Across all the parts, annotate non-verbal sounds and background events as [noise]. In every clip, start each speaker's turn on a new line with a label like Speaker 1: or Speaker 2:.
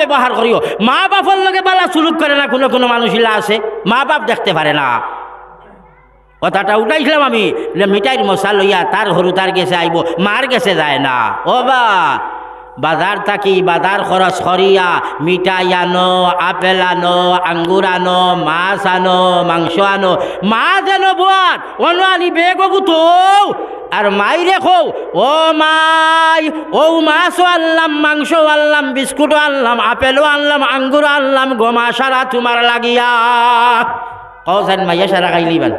Speaker 1: ব্যবহার করিও। মা বাপর লগে বালা সুলুক করে না, কোনো কোনো মানুষগুলা আছে, মা বাপ দেখতে পারে না। কথাটা উঠাইছিলাম আমি মিঠাইর মশা লইয়া তার হরু তার গেছে আইব, মার গেছে যায় না। ও বা বাজার থাকি, বাজার খরচ করিয়া মিঠাই আনো, আপেল আনো আঙ্গুর আনো, মাছ আনো, মাংস আনো। মাছ আনো বোয়াত অনো আনি বেগু তো আর মাই রেখো ও মাই ও মাছও আনলাম মাংস আনলাম বিস্কুটও আনলাম আপেলও আনলাম আঙ্গুর আনলাম, গমা সারা তোমার লাগিয়া। কৌসান মাইয়া সারা খাইলি বান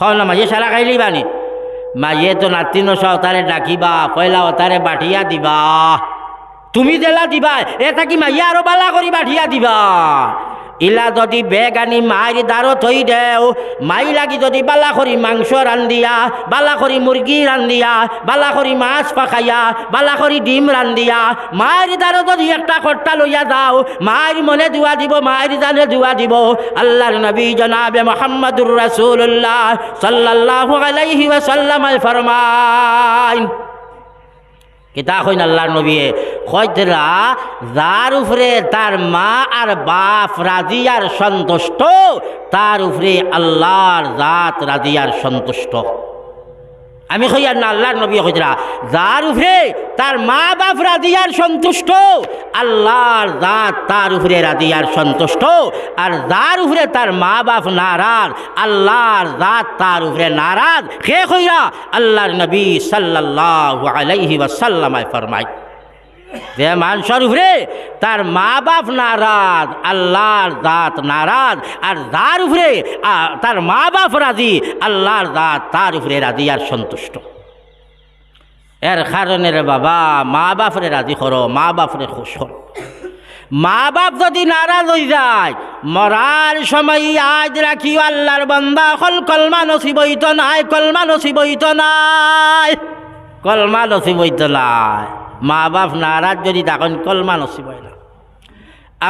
Speaker 1: কও না মাঝে সারা খাইলি বানি মাঝে তো নাতি নশা তারে ডাকিবা, পয়লা অতারে বাঠিয়া দিবা। তুমি দেলা দিবা, এটা কি মাইয়া আরও বালা করি বাঠিয়া দিবা? ইলা যদি বেগ আনি মাইর দ্বারো থই দেও, মাই লাগি যদি বালা করি মাংস রান্দিয়া বালা করি মুরগি রান্দিয়া বালা করি মাছ পাখাইয়া বালা করি ডিম রান্দিয়া মায়ের দ্বারো যদি একটা কর্তা লইয়া যাও মায়ের মনে দুয়া দিব মায়ের জানে দুয়া দিব, আল্লাহর নবী জনাবে মোহাম্মদুর রাসূলুল্লাহ সাল্লাল্লাহু আলাইহি ওয়াসাল্লাম ফরমাইন। কিতা কইন আল্লাহর নবীয়ে। কয়তরা যার উপরে তার মা আর বাপ রাজি আর সন্তুষ্ট, তার উপরে আল্লাহর জাত রাজি আর সন্তুষ্ট। আমি কই আর না আল্লাহর নবী কইতরা যার উপরে তার মা বাপ রাজি আর সন্তুষ্ট, আল্লাহর দাঁত তার উপরে রাজি সন্তুষ্ট, আর যার উপরে তার মা বাপ নারাজ, আল্লাহর দাঁত তার উপরে নারাজ, কে কইরা আল্লাহর নবী সাল্লাল্লাহু আলাইহি ওয়াসাল্লামায় ফরমায়। যে মানুষের উপরে তার মা বাপ নারাজ, আল্লাহর জাত নারাজ, আর যার উপরে তার মা বাপ রাজি, আল্লাহর জাত তার উপরে রাজি আর সন্তুষ্ট। এর কারণে রে বাবা মা বাপরে রাজি করো মা বাপরে খুশ করো মা বাপ যদি নারাজ হয়ে যায়, মরার সময় আজ রাখিও আল্লাহর বন্দা, হল কলমা নসিবইত নাই, কলমা নসিবইত নাই, কলমা নসিবইত নাই। মা বাপ নারাজ যদি তখন কলমা নসিবই না।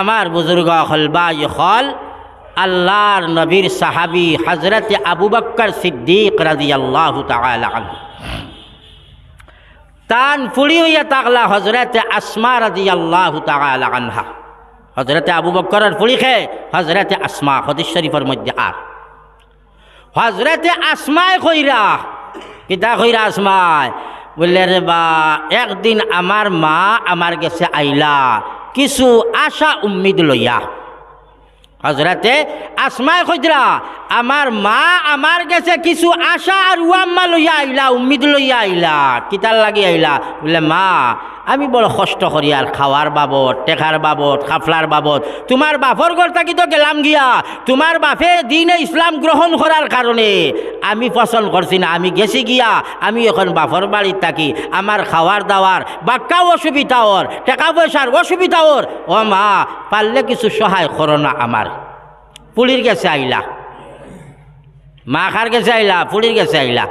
Speaker 1: আমার বুজুর্গ হল বা হল আল্লাহর নবীর সাহাবি হজরত আবু বক্কর সিদ্দিক রাজি আল্লাহ তান ফুড়ি হইয়া তাকলা হজরতে আসমা রাজি আল্লাহ আনহা। হজরতে আবু বক্করের ফুড়ি খে হজরতে আসমা হদিস শরীফের মধ্যে আর। হজরতে আসমায় কইরা কিতা কইরা আসমায় বললে রে বা, একদিন আমার মা আমার গেছে আইলা, কিছু আশা উম্মিদ লইয়া। হজরাতে আসমায় খুজরা আমার মা আমার গেছে কিছু আশা আর উয়াম্মা লইয়া আইলা, উম্মিদ লইয়া আইলা কিতার লাগি আইলা? বলে মা আমি বড় কষ্ট করি আর খাওয়ার বাবদ, টেকার বাবদ খাফলার বাবদ। তোমার বাপর ঘর থাকি তো গেলাম গিয়া? তোমার বাপে দিনে ইসলাম গ্রহণ করার কারণে আমি পছন্দ করছি না, আমি গেছি গিয়া, আমি এখন বাপর বাড়ির থাকি। আমার খাওয়ার দাওয়ার বাক্কা অসুবিধা ওর, টাকা পয়সার অসুবিধা ওর। ও মা, পারলে কিছু সহায় করো না আমার। পুলির গেছে আইলা। মা খার গেছে আইলা? পুলির গেছে আইলা।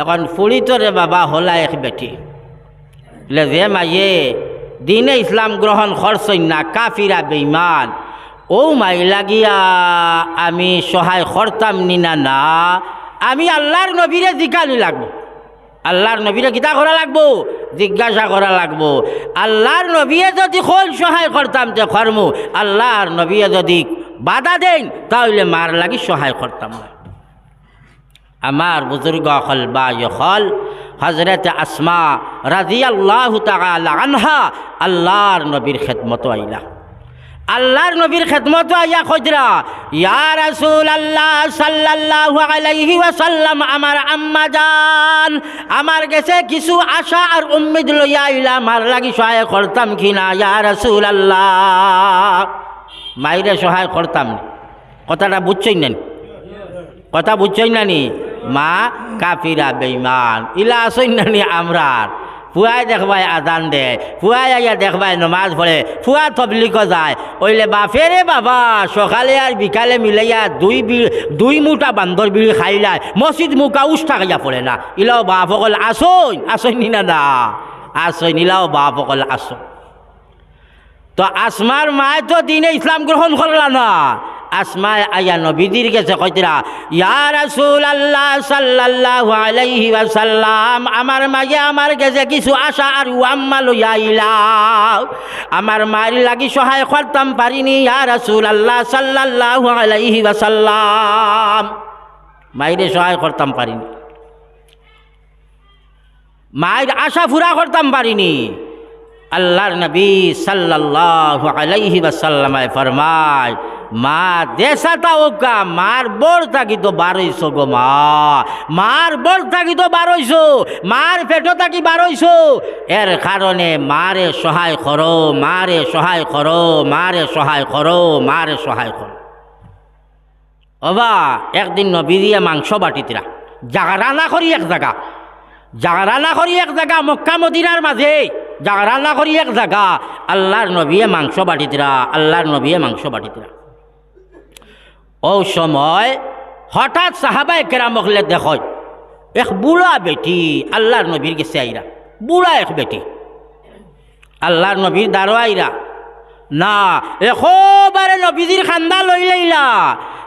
Speaker 1: এখন ফুড়ি তো রে বাবা হলা এক বেটি। যে মাইয়ে দিনে ইসলাম গ্রহণ করছই না, কাফিরা বেইমান ও মাই লাগিয়া আমি সহায় করতাম নিনা না আমি আল্লাহর নবীরে জিকানি লাগবো। আল্লাহর নবীরে কিতা করা লাগবো, জিজ্ঞাসা করা লাগবো। আল্লাহর নবীয়ে যদি খোল সহায় করতাম তে কর্মু আল্লাহর নবীয়ে যদি বাধা দেন, তাহলে মার লাগি সহায় করতাম আমার বুজুর্গ হল বা হল হজরত আসমা রাজি আল্লাহ আনহা আল্লাহর নবীর খেদমত আইলা। আল্লাহর নবীর খেদমত আইয়া খজরা ইয়া রাসূল আল্লাহ সাল্লাল্লাহু আলাইহি ওয়াসাল্লাম, আমার আম্মা জান আমার গেছে কিছু আশা আর উম্মিদ লইয়া আইলা আমার লাগি সহায় করতাম কিনা ইয়া রাসূল আল্লাহ মাইরে সহায় করতাম কথাটা বুঝছই না কথা বুঝছই না নি? মা কাফিরা বেইমান ইলা আসই না নি আমরার। ফুয়াই দেখবাই আদান দে ফুয়াই আইয়া দেখবাই নমাজ পড়ে, ফুয়া তবলিক যায়। ওইলে বাপেরে বাবা, সকালে আর বিকালে মিলাইয়া দুই দুই মুঠা বান্দর বিড়ি খাইলাই মসজিদ মুখা উস থাকাইয়া পড়ে না। ইলাও বাপ অকল আসই আসই নি না দা? আসই নিলাও বাপ অকল আসই তো আসমার মায় তো দিনে ইসলাম গ্রহণ করলা না। আসমায় আয়া নবীদির গেছে কইতরা ইয়া রাসূল আল্লাহ সাল্লাল্লাহু আলাইহি ওয়াসাল্লাম, আমার মাঝে আমার গেছে কিছু আশা আর ওয়াম্মা লইয়া আমার মায়ের লাগি সহায় করতাম পারিনি, ইয়া রাসূল আল্লাহ সাল্লাল্লাহু আলাইহি ওয়াসাল্লাম। মায়েরে সহায় করতাম পারিনি। মায়ের আশা ফুরা করতাম পারিনি। আল্লাহর নবী সাল্লাল্লাহু আলাইহি ওয়াসাল্লামায় ফরমায় মা দেশাটা ওকা মার বর থাকি তো বারইছো গো মা। মার বর থাকি তো বারইছো মার পেটো থাকি বারইছো এর কারণে মারে সহায় করো, মারে সহায় করো, মারে সহায় করো, মারে সহায় করো। অবা, একদিন নবী দিয়ে মাংস বাটিতিরা জাগা রান্না করি এক জায়গা জাগা রান্না করি এক জায়গা মক্কা মদিনার মাঝে। জাগা রান্না করি এক জায়গা আল্লাহর নবীয়ে মাংস বাটিতিরা আল্লাহর নবীয়ে মাংস বাটিতিরা ও সময় হঠাৎ সাহাবায় কেরামকলে দেখ এক বুড়া বেটি, আল্লাহর নবীর গেছে আইরা, বুড়া এক বেটি। আল্লাহর নবীর দ্বারো আইরা, না, এখবারে নবীজির খান্দা লই লইলা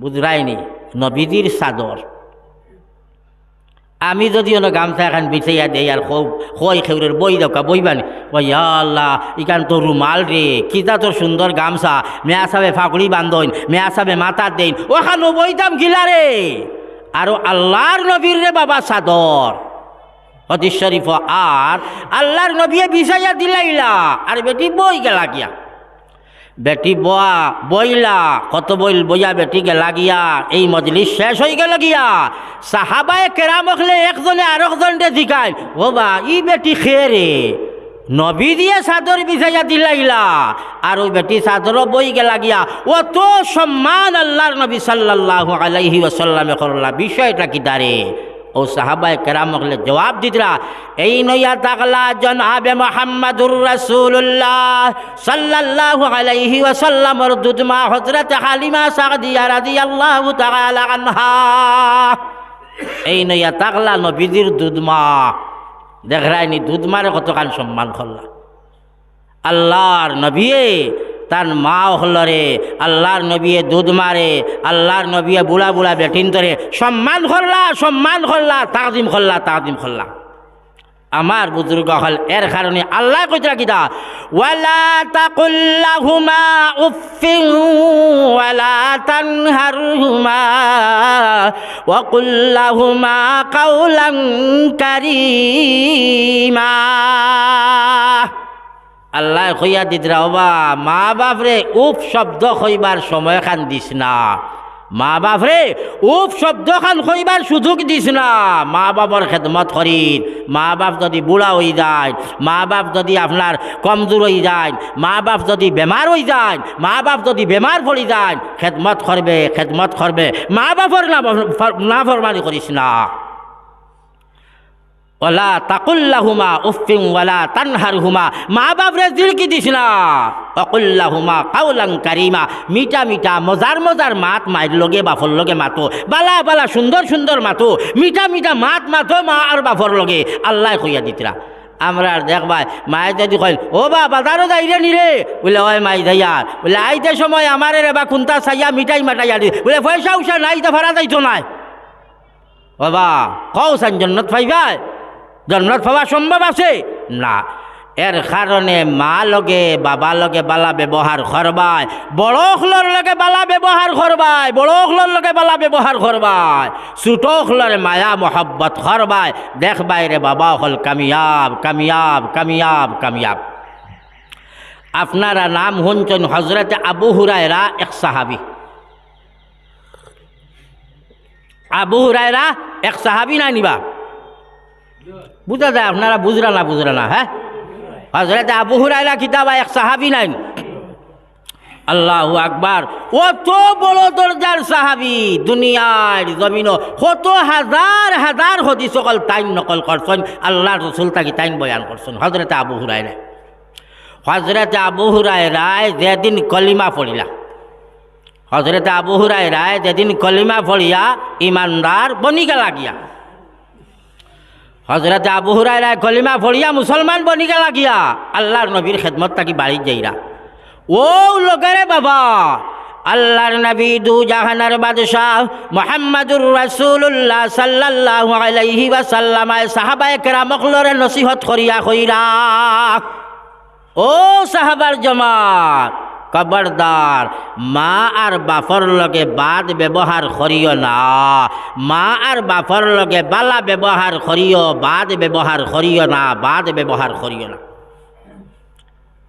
Speaker 1: বুঝরাইনি নবীজির সাদর আমি যদি অন্য গামছা এখন বিছাইয়া দেই আর কই খেউরের বই দোকা বইবানি ওই আল্লাহ ইখান তো রুমাল রে কিতা তোর সুন্দর গামছা, মেয়া সাবে ফাঁকড়ি বান্ধন মেয়া সাবে মাথা দেন ওখানে বইতাম গিলা রে আৰু আল্লাহর নবীর রে বাবা সাদর হদিস শরীফ আর আল্লাহর নবীয়ে বিছাইয়া দিলাইলা আর বেটি বই গেলা গিয়া। বেটি বয়া, বইলা, কত বইল বইয়া বেটিকে লাগিয়া, এই মজলিস শেষ হয়ে গেল গিয়া। সাহাবায় কেরামখলে একজনে আর একজনকে জিকায় ও বা, ই বেটি খেয়ে নবী দিয়ে চাদর বিছাইয়া দিলাইলা, আর ওই বেটি চাদরও বই গেলা গিয়া ও তো সম্মান আল্লাহর নবী সাল্লাল্লাহু আলাইহি ওয়াসাল্লামে করলা, বিষয়টা কি দাঁড়ে? ও সাহাবায় কেরামকলে জবাব দিতরা এই নইয়া তাকলা জনাবে মোহাম্মদুর রাসূলুল্লাহ সাল্লাল্লাহু আলাইহি ওয়াসাল্লামর দুধমা হযরত হালিমা সাদিয়া রাদিয়াল্লাহু তাআলা আনহা। এই নইয়া তাকলা নবীজির দুধমা দেখরাইনি দুধমারে কতখান সম্মান করলা। আল্লাহর নবিয়ে তার মা হলরে আল্লাহর নবিয়ে দুধ মারে, আল্লাহর নবিয়ে বুড়া বুড়া বেটিন ধরে, সম্মান করলা সম্মান করলা, তাজিম করলা তাজিম করলা। আমার বুজুর্গ হল, এর কারণে আল্লাহ কইতরা কিতা ওয়ালা তাকুল্লাহুমা উফিন ওয়ালা তানহারহুমা ওয়া কুল্লাহুমা কাউলান কারীমা। আল্লাহ কইয়া দিদরা ওবা মা বাপ রে উপ শব্দ কইবার সময় খান দিস না। মা বাপ রে উপ শব্দ খান কইবার সুযোগ দিস না। মা বাবার খেদমত করিন। মা বাপ যদি বুড়া হয়ে যায়, মা বাপ যদি আপনার কমজোর হয়ে যায়, মা বাপ যদি বেমার হয়ে যায়, মা বাপ যদি বেমার পড়ে যায়, খেদমত করবে খেদমত করবে। মা বাপর না না ফরমানি করিস না। ওলা তাকুল্লাহুমা উফিং ওয়ালা তানহারহুমা। মা বাপরে জিলকি দিস না। অকুল্লাহুমা কাউলাং কারিমা। মিঠা মিঠা মজার মজার মাত মায়ের লগে বাফর লগে মাতো। বালা বালা সুন্দর সুন্দর মাতো। মিঠা মিঠা মাত মাতো মা আর বাফর লগে। আল্লাহ কইয়া দিতরা আমরা আর দেখবাই মায়ের যদি কইল ও বা, বাজারও যাইরে নিরে বলে, ওই মাই যাইয়ার বলে, আইতে সময় আমার রে বা কুন্তা চাইয়া মিঠাই মাটাইয়া দি। বলে, পয়সা উষা নাই তো ভাড়া যাইতো নাই। বাবা কও সান জন্নত পাইবাই জন্নত পাওয়া সম্ভব আছে? না। এর কারণে মা লগে, বাবা লগে বালা ব্যবহার করবাই বড়খলর লগে বালা ব্যবহার করবাই বড়খলর লগে বালা ব্যবহার করবাই ছোটখলরে মায়া মহব্বত করবাই। দেখবাই রে বাবা হল কামিয়াব কামিয়াব কামিয়াব কামিয়াব। আপনারা নাম শুনছেন হজরতে আবু হুরায়রা এক সাহাবি। আবু হুরায়রা এক সাহাবি নাই নিবা? বুঝা যায়, আপনারা বুঝরা না বুঝরা না হ্যাঁ? হজরত আবু হুরাইরা কিতাবা এক সাহাবি নাই? আল্লাহ আকবার। অত বড় দরজার সাহাবি দুনিয়ার জমিন কত হাজার হাজার হদি সকল তাইন নকল করছেন। আল্লাহ রসুল তাকে তাইন বয়ান করছেন হজরতে আবু হুরাই রায় হজরতে আবু হুরাই রায় যেদিন কলিমা পড়িলা হজরতে আবু হুরাই রায় যেদিন কলিমা পড়িয়া ইমানদার বনিকা লাগিয়া হজরতে আবু হুরাই রায় কলিমা পড়িয়া মুসলমান বনিকা লাগিয়া আল্লাহর নবীর খেদমত তাকি বাড়ি যাইরা। ও লোকেরে বাবা, আল্লাহর নবী দু জাহানার বাদশাহ মোহাম্মদুর রাসূলুল্লাহ সাল্লাল্লাহু আলাইহি ওয়াসাল্লামায় সাহাবায়ে কেরামকলরে নসিহত করিয়া কইরা, ও সাহাবার জমাত খবরদার। মা আর বাফর লগে বাদ ব্যবহার করিও না। মা আর বাফর লগে বালা ব্যবহার করিও, বাদ ব্যবহার করিও না, বাদ ব্যবহার করিও না।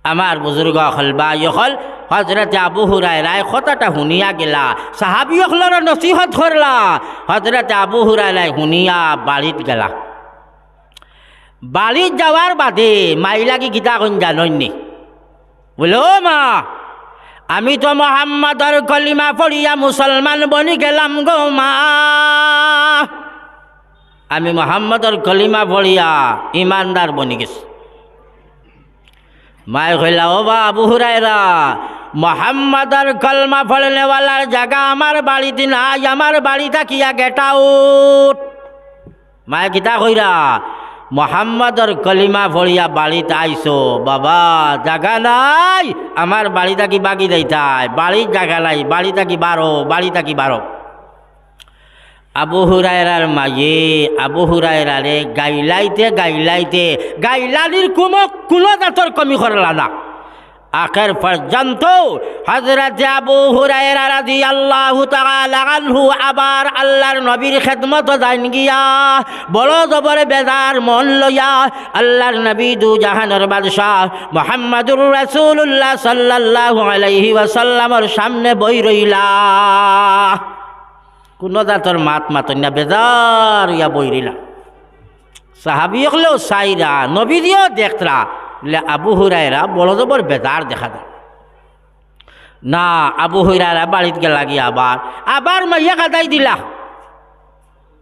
Speaker 1: আমার বুজুর্গ হল বা ইহল হজরত আবু হুরাই রায় কথাটা শুনিয়া গেলা। সাহাবি অখলর নসিহত করলা। হজরত আবু হুরাই রায় শুনিয়া বাড়িত গেলা। বাড়িত যাওয়ার বাদে মাইলাকি গীতা কোন জাননি বলে মা আমি তো মোহাম্মদর কলিমা পড়িয়া মুসলমান বনি গেলাম গো মা। আমি মোহাম্মদর কলিমা পড়িয়া ইমানদার বনি গেছি। মায় কইলা, ও বা আবু হুরাইরা মোহাম্মদর কলমা ফলনেওয়ালার জায়গা আমার বাড়িতে নাই, আমার বাড়ি থাকিয়া গেট আউট মায় কিতা কইরা মোহাম্মদর কলিমা ভরিয়া বাড়িতে আইসো বাবা, জাগা নাই। আমার বাড়ি থাকি বাকি দেইতাই বাড়ির জাগা নাই। বাড়ি থাকি বারো বাড়ি থাকি বারো আবু হুরায়রার মাঝে আবু হুরায়রারে গাইলাইতে গাইলাইতে গাইলানির কোনো কোনো দাঁতর কমি করলা না। আখের পর্যন্ত হজরত আবু রাজি আল্লাহ আনহু আবার আল্লাহর নবীর খেদমত জান গিয়া বড় জবর বেজার মন লইয়া আল্লাহর নবী দু জাহানের বাদশাহ মোহাম্মদুর রাসূলুল্লাহ সাল্লাল্লাহু আলাইহি ওয়াসাল্লামর সামনে বই রইলা। কোনো জাতর মাত মাতন না বেজার ইয়া বই রইলা। সাহাবি হলেও সাইরা নবী দিয়েও দেখতরা। আবু হুরাইরা বড় জবর বেজার দেখা যায় না, আবু হুরাইরা বাড়িতে গেলা আবার। আবার মাইয়া কাদাই দিলা।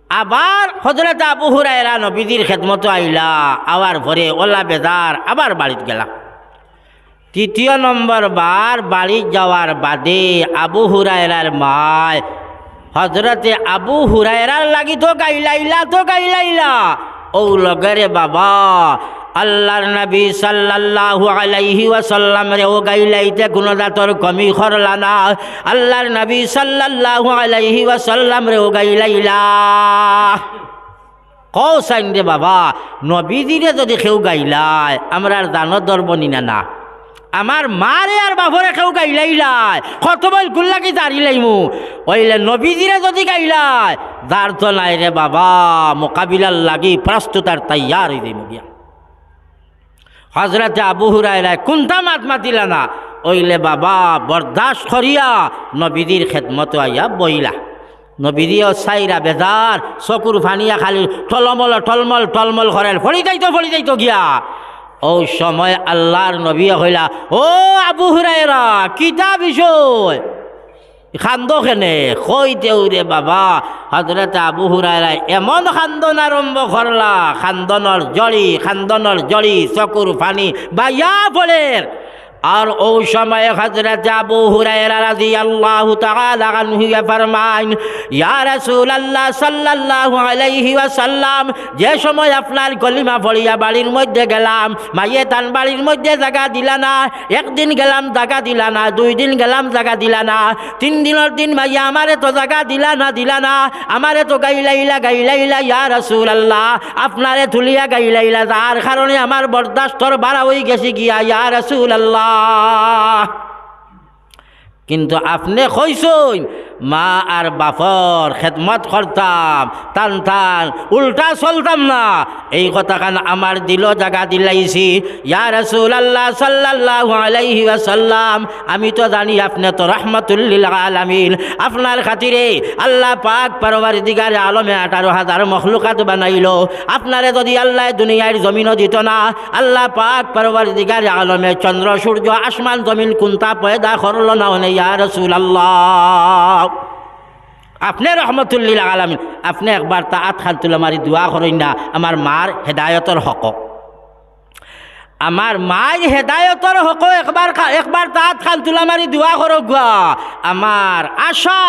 Speaker 1: আবার হজরত আবু হুরাইরা নবীদির খেদমতো আইলা। আবার ভরে ওলা বেজার আবার বাড়িতে গেলা। তৃতীয় নম্বর বার বাড়ি যাওয়ার বাদে আবু হুরায়রার মায় হজরতে আবু হুরায়রার লাগি তো গাইলাইলা তো গাইলাইলা। ও লগরে বাবা আল্লাহর নবী সাল্লাল্লাহু আলাইহি ওয়াসাল্লাম রে, ও গাইলাইতে কোনো দাতর কমি করলা না। আল্লাহর নবী সাল্লাল্লাহু আলাইহি ওয়াসাল্লাম রে, ও গাইলাইলা। কও সাইন রে বাবা নবীদিরে যদি কেউ গাইলায়, আমরা আর দানত দরবনি না না আমার মারে আর বাপরে কেউ গাইলাইলাই কত বল গুল্লাকে দাঁড়িলাইমু ওইলে নবীজিরে যদি গাইলাই যার তো নাই রে বাবা, মোকাবিলার লাগি প্রস্তুত আর তাইয়ার হয়ে দিমু গিয়া। হজরতে আবু হুরাইরায় কোনটা মাত মাতিলা না ওইলে বাবা বরদাস্ত করিয়া নবীদির খেদমত আইয়া বইলা। নবীদিও সাইরা বেজার, চকুর ফানিয়া খালি টলমল টলমল টলমল করেন ফলি যাইতো ফলি যাইতো গিয়া। ও সময় আল্লাহর নবী হইলা, ও আবু হুরাইরা কিতা বিষয়? খান্দ খেনে কইতেও রে বাবা? হজরত আবু হুরাইরা এমন খান্দন আরম্ভ করলা খান্দনর জড়ি খান্দনর জড়ি চকুর ফানি বাইয়া ফলের আর ও সময় হজরত আবু হুরায়রা রাদিয়াল্লাহু তাআলা আনহু ফরমান ইয়া রাসূলুল্লাহ সাল্লাল্লাহু আলাইহি ওয়াসাল্লাম, যে সময় আপনার কলিমা পড়িয়া বাড়ির মধ্যে গেলাম মাইয়ে তান বাড়ির মধ্যে জায়গা দিলা না, একদিন গেলাম জায়গা দিলা না, দুই দিন গেলাম জায়গা দিলা না, তিন দিনের দিন মাইয়া আমারে তো জায়গা দিলা না দিলা না, আমারে তো গাইলাইলা গাইলাইলা, ইয়া রাসূলুল্লাহ, আপনারে তুলিয়া গাইলাইলা, যার কারণে আমার বরদাস্তর বাড়া হয়ে গেছে গিয়া, ইয়া রাসূলুল্লাহ কিন্তু আপনি কইসইন মা আর বাপর খেদমত করতাম, টান টান, উল্টা চলতাম না। এই কথাখান আমার দিল জাগা দিলাইছি। ইয়া রসুল সাল্লাহ আলাইহি আমি তো জানি আপনি তো রহমতুল্লিল আলামিন। আপনার খাতিরে আল্লাহ পাক পরবার দিগার আলমে আঠারো হাজার মখলুকাত বানাইল। আপনারে যদি আল্লাহ দুনিয়ার জমিনও দিত না, আল্লাহ পাক পরবার দিগার আলমে চন্দ্র, সূর্য, আসমান, জমিন, কুন্তা পয়দা করল না ইয়া রসুল আল্লাহ আপনি রহমতুল্লিল আলামিন, আপনি একবার তা আত খান তুলে মারি দোয়া করেন না, আমার মার হেদায়তর হক। আমার মাই হেদায়তর হক, একবার একবার তাত খান তুলা মারি দোয়া করো গুয়া আমার আশা,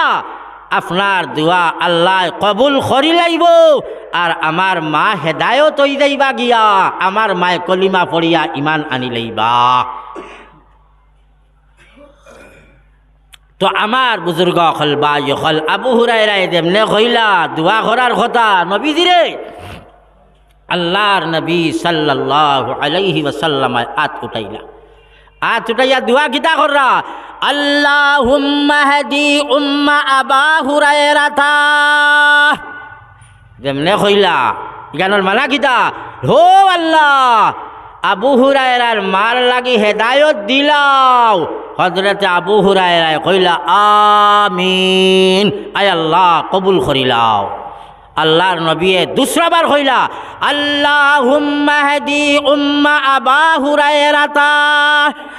Speaker 1: আপনার দোয়া আল্লাহ কবুল করি লাইব, আর আমার মা হেদায়ত হই যাইবা গিয়া, আমার মায় কলিমা পড়িয়া ইমান আনি লাইবা। তো আমার বুজুর্গ হল বা হল আবু হুরাই রায় যেমনে কইলা, দোয়া করার কথা নবীজিরে আল্লাহর নবী সাল্লাল্লাহু আলাইহি ওয়াসাল্লাম আত উঠাইলা। আত উঠাইয়া দোয়া কিতা কররা? আল্লাহুম্মা হাদি উম্মা আবা হুরায়রাতা। যেমনে কইলা গানের মানা কিতা? হো আল্লাহ আবু হুরায়রার মার লাগি হেদায়ত দিলাও। হজরতে আবু হুরায়রায় কইলা, আমিন। আয় আল্লাহ, কবুল করিলাও। আল্লাহর নবীয়ে দুসরাবার কইলা, আল্লাহুম্মা হাদি উম্মা আবা হুরায়রাতা।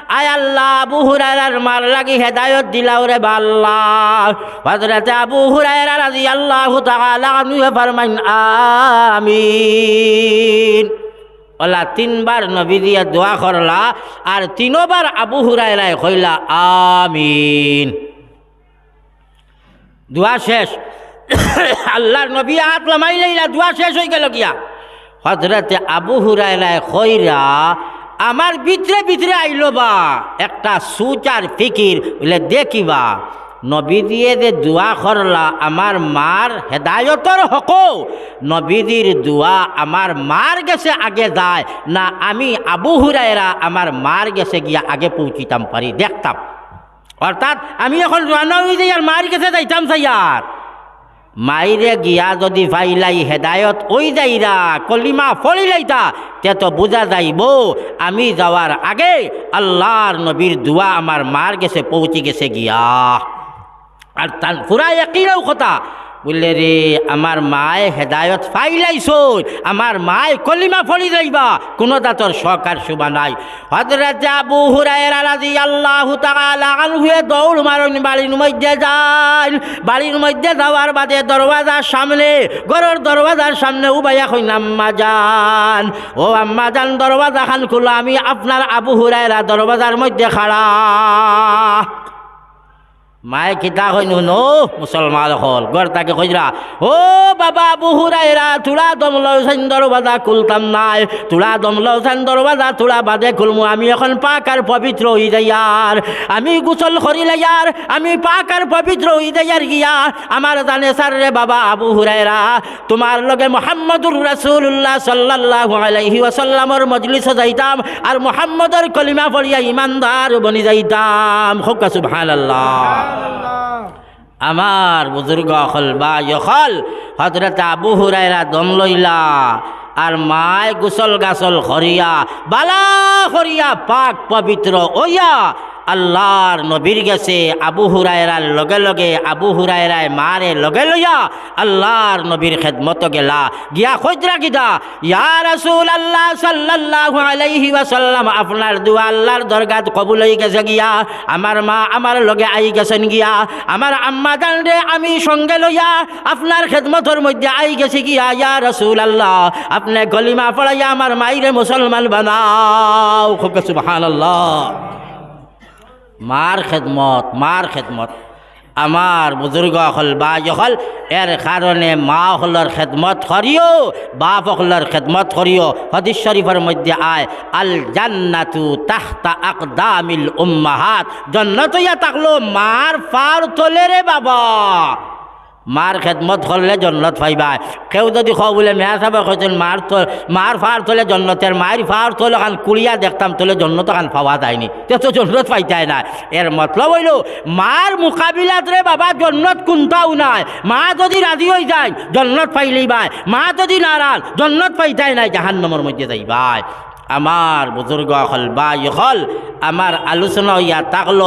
Speaker 1: আয় আল্লাহ, আবু হুরায়রার মার লাগি হেদায়ত দিলাও রে বা আল্লাহ। হযরতে আবু হুরায়রা রাদিয়াল্লাহু তাআলা আনহু ফরমান আমিন। ওলা তিনবার নবী দিয়ে করলা আর তিনবার আবু হুরায়রায় কইলা, আমিন। দোয়া শেষ। [coughs] আল্লাহর নবী হাত লামাই লাইলা দোয়া শেষ হয়ে গেল গিয়া। হজরতে আবু হুরায়রায় কইরা, আমার ভিতরে ভিতরে আইলো বা, একটা সুচার ফিকির, বলে দেখিবা নবী দিয়ে যে দোয়া করলা, আমার মার হেদায়তর হক। নবীদির দোয়া আমার মার গেছে আগে যায়, না আমি আবু হুরায়রা আমার মার গেছে গিয়া আগে পৌঁছিতাম পারি দেখতাম অর্থাৎ আমি এখন রান্না হয়ে যাই আর মার গেছে যাইতাম চাই আর মাইরে গিয়া যদি ভাইলাই হেদায়ত ওই যাইরা কলিমা ফলিলাইতা তে তো বোঝা যাইব। আমি যাওয়ার আগে আল্লাহর নবীর দোয়া আমার মার গেছে, পৌঁছে গেছে গিয়া। আর তার পুরা একইরাও কথা বললে, রে, আমার মায় হেদায়ত ফাইলাইছই। আমার মায় কলিমা ফলি যাইবা কোনো দাতর সরকার শুবা নাই। হজরত আবু হুরায়রা রাদিয়াল্লাহু তাআলা আনহুয়ে দৌড় মারন বাড়ির মধ্যে যান। বাড়ির মধ্যে যাওয়ার বাদে দরওয়াজার সামনে, ঘরের দরওয়াজার সামনে উবাইয়া কইন, আম্মা যান ও আম্মা যান দরওয়াজা খান খুলো, আমি আপনার আবু হুরায়রা দরওয়াজার মধ্যে খাড়া। মায়ে কিতা কইনু? নো মুসলমান হল গড় তাকে কইরা, ও বাবা, বহুরাইরা, তুলা দম লৌসান দরবাজা খুলতাম নাই, তুলা দম লৌসান দরবাজা তুলা বাদে খুলমু, আমি এখন পাক আর পবিত্র হই যাইয়ার, আমি গোসল করিলে ইয়ার আমি পাক আর পবিত্র হই যাইয়ার গিয়া, আমার জানে সার রে বাবা আবু হুরাইরা তোমার লগে মোহাম্মদুর রাসূলুল্লাহ সাল্লাল্লাহু আলাইহি ওয়াসাল্লামর মজলিস যাইতাম, আর মোহাম্মদর কলিমা পড়িয়া ইমানদার বনি যাইতাম। হোক সুবহানাল্লাহ। আমার বুজুর্গ হল বা ইহল হজরত আবু হুরাইরা দম লইলা, আর মায় গুসল গাছল হরিয়া বালা হরিয়া পাক পবিত্র ওয়া আল্লাহর নবীর গেছে, আবু হুরায়রার লগে লগে, আবু হুরায়রায় মারে লগে লইয়া আল্লাহর নবীর খেদমত গেলা। গিয়া খোঁজরা গিদা ইয়া রাসূল আল্লাহ সাল্লাল্লাহু আলাইহি ওয়াসাল্লাম, আপনার দুয়া আল্লাহর দরগাত কবুল হয়ে গেছে গিয়া। আমার মা আমার লগে আই গেছেন গিয়া। আমার আম্মা জান রে, আমি সঙ্গে লইয়া আপনার খেদমতর মধ্যে আই গেছি গিয়া। ইয়া রাসূল আল্লাহ আপনি গলিমা পড়াইয়া আমার মাইরে মুসলমান বানাও। খুব সুবহানাল্লাহ। মার খেদমত মার খেদমত। আমার বুজুর্গ হল বা যখন এর কারণে মা হলর খেদমত করিও, বাপ হলর খেদমত করিও হদিস শরীফের মধ্যে আয় আল জান্নাতু তাহতা আকদামিল উম্মাহাত। জন্নত ইয়া থাকল মার ফার তোলে রে বাবা। মার খেদমত করলে জন্নত পাইবা। কেউ যদি খাও বলে, মেয়া সাহেব কইতেন মার মার ফার তোলে জন্নতের মায়ের ফার তোলে খান কুড়িয়া দেখতাম, তোলে জন্নত খান পাওয়া যায়নি। তে তো জন্নত পাইতাই না। এর মতলব হইল মার মোকাবিলাত রে বাবা জন্নত কোনটাও নাই। মা যদি রাজি হয়ে যায়, জন্নত পাইলেই বাই। মা যদি নারাজ জন্নত পাইতাই নাই জাহান্নমর মধ্যে যাইবাই আমার বুজুর্গ হল বা হল, আমার আলোচনা ইয়া থাকল,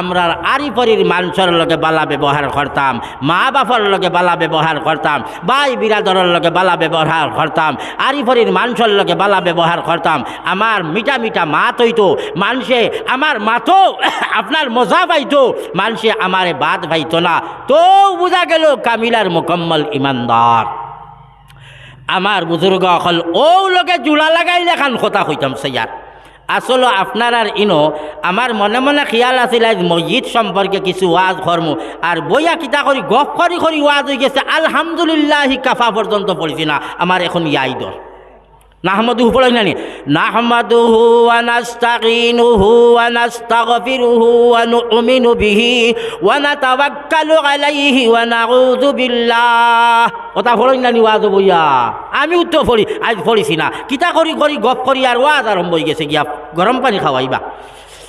Speaker 1: আমরার আরিপরির মানুষের লগে বালা ব্যবহার করতাম, মা বাপর লগে বালা ব্যবহার করতাম বাই বিরাদরের লগে বালা ব্যবহার করতাম আরিপরির মানুষের লগে বালা ব্যবহার করতাম, আমার মিটা মিটা মাত হইতো, মানুষে আমার মাতো, আপনার মজা পাইতো, মানুষে আমারে বাদ পাইতো না। তো বোঝা গেল কামিলার মোকম্মল ইমানদার। আমার বুজুর্গ অকল ও লোকে জোড়া লাগাইলে খান কথা হইতাম সেয়ার আসলে আপনার আর ইনো, আমার মনে মনে খেয়াল আছিল আজ মসজিদ সম্পর্কে কিছু ওয়াজ কর্ম আর বইয়া কিতা করি গপ করি করি ওয়াজ হয়ে গেছে, আলহামদুলিল্লাহ কাফা পর্যন্ত পড়ছি না, আমার এখন ইয়াই দর। নাহমাদুহু পড়ে নানি নাহমাদুহু ওয়া নাস্তাগিনুহু ওয়া নাস্তাগফিরুহু ওয়া নু'মিনু বিহি ওয়া নাতাওয়াক্কালু আলাইহি ওয়া নাউযু বিল্লাহ। ওটা পড়ে নানি ওয়াজ বইয়া। আমি উত্তর পড়ি, আজ পড়িছি না। কিতা করি করি, গপ করি, আর ওয়াজ আরম্ভ হয়ে গেছে গিয়া গরম পানি খাওয়াইবা।